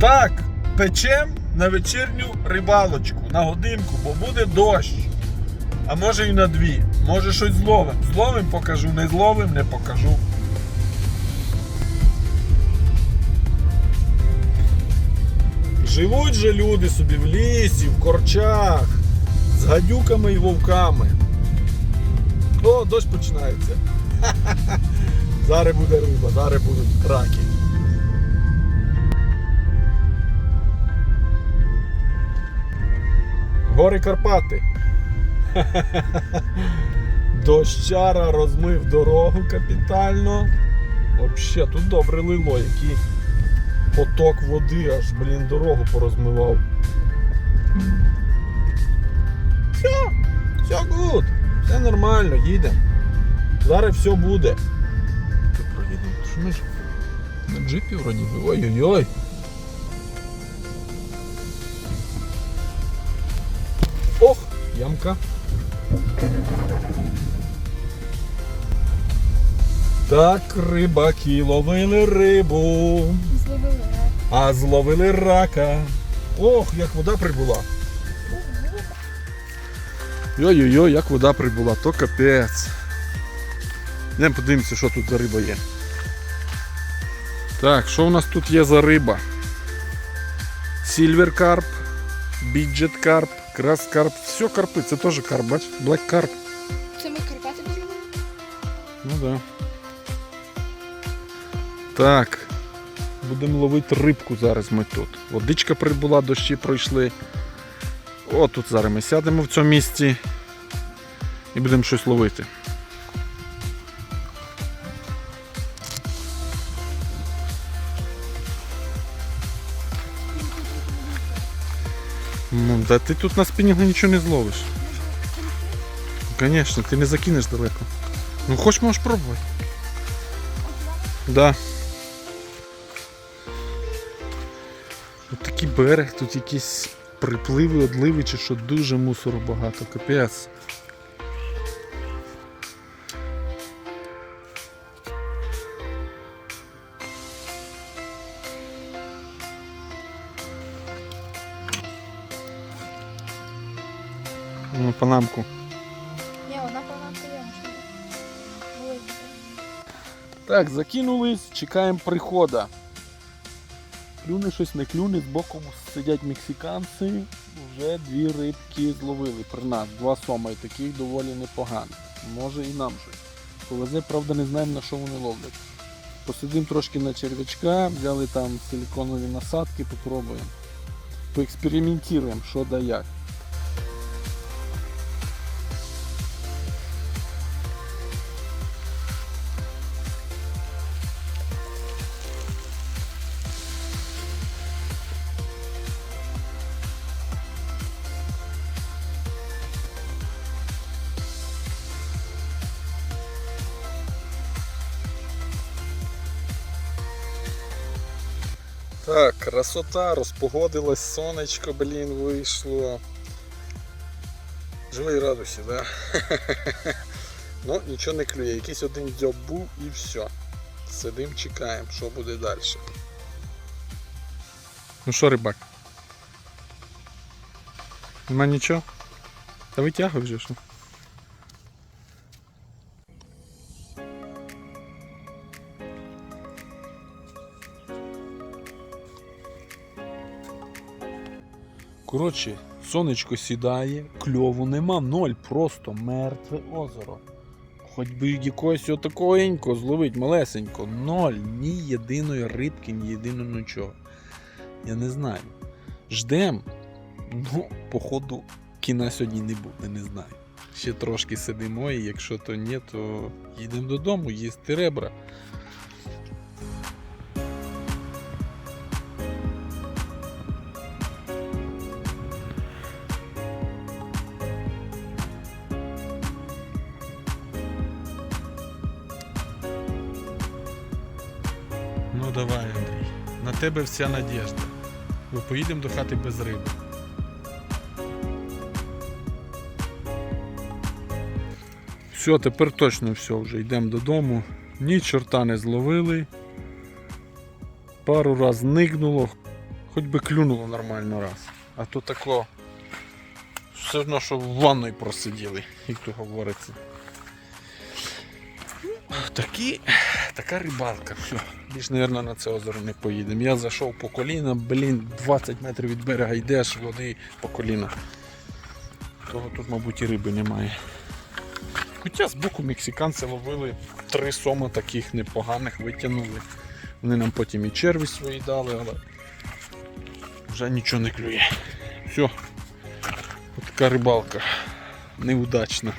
Так, печем на вечірню рибалочку, на годинку, бо буде дощ. А може і на дві. Може щось зловим. Зловим покажу, не зловим не покажу. Живуть же люди собі в лісі, в корчах, з гадюками і вовками. О, дощ починається. Зараз буде риба, зараз будуть раки. Гори Карпати. Дощара розмив дорогу капітально. Взагалі, тут добре лило, який поток води аж, блін, дорогу порозмивав. Все, все гуд, все нормально, їдемо. Зараз все буде. Проїдемо. Що ми ж на джипі вроді. Ой-ой-ой. Ямка. Так, рибаки ловили рибу, Зловили рак. а зловили рака. Ох, як вода прибула. Йой-йой-йой, як вода прибула, то капець. Йдемо подивимося, що тут за риба є. Так, що у нас тут є за риба? Сільвер карп, біджет карп, крас карп. Все карпи, це теж карп, бач? Блек карп. Це ми Карпати зловили? Ну да. Так. Будемо ловити рибку зараз ми тут. Водичка прибула, дощі пройшли. О, тут зараз ми сядемо в цьому місці і будемо щось ловити. Ну, да ти тут на спінінгу нічого не зловиш. Звісно, ти не закинеш далеко. Ну хоч можеш пробувати. Да. Тут такий берег, тут якісь припливи, одливи чи що дуже мусору багато, капець. Ну, панамку. Ні, одна палатка є. Велика. Так, закинулись, чекаємо прихода. Клюне щось не клюне, збоку сидять мексиканці. Вже дві рибки зловили при нас, два сома і таких доволі непогано. Може і нам щось. Повезе, правда, не знаємо на що вони ловлять. Посидимо трошки на черв'ячка, взяли там силіконові насадки, попробуємо. Поекспериментуємо, що да як. Так, красота, розпогодилась, сонечко, блін, вийшло. Живий радуйся, да? ну, нічого не клює, якийсь один дзьоб був і все. Сидим, чекаємо, що буде далі. Ну що, рибак? Нема нічого? Та витягуй вже що. Коротше, сонечко сідає, кльову нема, ноль, просто мертве озеро. Хоч би якогось отакоенько зловить малесенько, ноль, ні єдиної рибки, ні єдиного нічого. Я не знаю. Ждем. Ну, походу, кіна сьогодні не буде, не знаю. Ще трошки сидимо, і якщо то ні, то їдемо додому, їсти ребра. Давай, Андрій. На тебе вся надіжда. Бо поїдемо до хати без риби. Все, тепер точно все, вже йдемо додому. Ні чорта не зловили. Пару раз нигнуло. Хоч би клюнуло нормально раз. А то тако. Все одно, що в ванної просиділи, як то говориться. Такі, така рибалка. Більш, мабуть, на це озеро не поїдемо. Я зайшов по коліна, блін, 20 метрів від берега йдеш, води по коліна. Того тут, мабуть, і риби немає. Хоча з боку мексиканці ловили три сома таких непоганих, витягнули. Вони нам потім і черві свої дали, але вже нічого не клює. Все. Така рибалка. Неудачна.